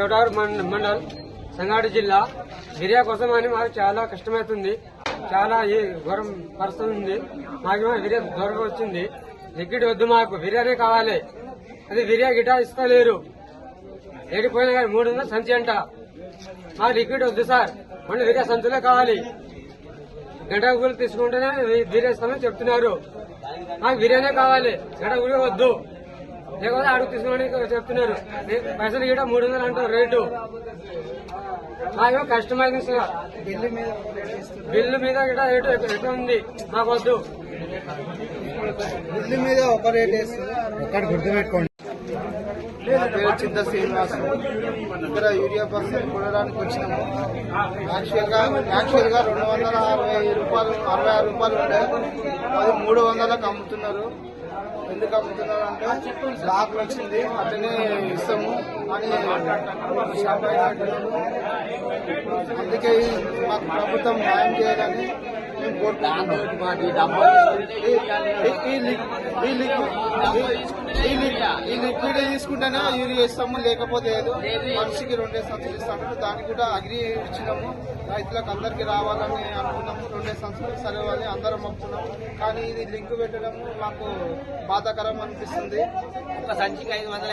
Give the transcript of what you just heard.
చోటారు మండల్ సంగారెడ్డి జిల్లా. బిర్యా కోసం అని మాకు చాలా కష్టమవుతుంది చాలా ఈ ఘోరం పరిస్థితి ఉంది. మాకు బిర్యా దొరక వచ్చింది. లిక్విడ్ వద్దు మాకు. బిర్యానీ కావాలి. అది బిర్యా గిటా ఇస్తలేరు. ఏడిపోయినా కానీ మూడు వందల సంచి అంట. మాకు లిక్విడ్ వద్దు సార్. మళ్ళీ బిర్యా సంచులే కావాలి. గంట గుళ్ళు తీసుకుంటేనే బిర్యా ఇస్తామని చెప్తున్నారు. మాకు బిర్యానీ కావాలి. గంట గుళ్ళు వద్దు. లేకపోతే అడుగు తీసుకోమని చెప్తున్నారు. పైసలు గిట మూడు వందలు అంటారు రేటు. మాకేమో సార్ బిల్లు మీద గిట రేటు ఎక్కు- ఎక్కువ ఉంది. మాకు వద్దు. బిల్లు మీద ఒక రేట్ వేస్తుంది గుర్తుపెట్టుకోండి. నా పేరు చింత శ్రీనివాస్. ఇక్కడ యూరియా బస్సు కొనడానికి వచ్చినాము. యాక్చువల్గా యాక్చువల్గా రెండు వందల అరవై రూపాయలు అరవై ఆరు రూపాయలు ఉండే. అది మూడు వందలకు అమ్ముతున్నారు. ఎందుకు అమ్ముతున్నారు అంటే బ్లాక్ వచ్చింది అట్లనే ఇస్తాము అని. అందుకే మాకు ప్రభుత్వం న్యాయం చేయాలని మేము కోరుకుంటున్నాం ఈ- ఈ- ఈ లిక్- ఈ లిక్విడ్ ఈ లిక్- ఈ లిక్విడ్ తీసుకుంటేనే యూరియా ఇస్తాము లేకపోతే లేదు మనిషికి రెండే సంచులు ఇస్తాము దానికి కూడా అగ్రి ఇచ్చినాము రైతులకు అందరికి రావాలని అనుకున్నాము రెండే సంచులు సరే అని అందరం మొక్కున్నాము కానీ ఇది లింక్ పెట్టడం మాకు బాధాకరం అనిపిస్తుంది ఒక సంచికి ఐదు వందల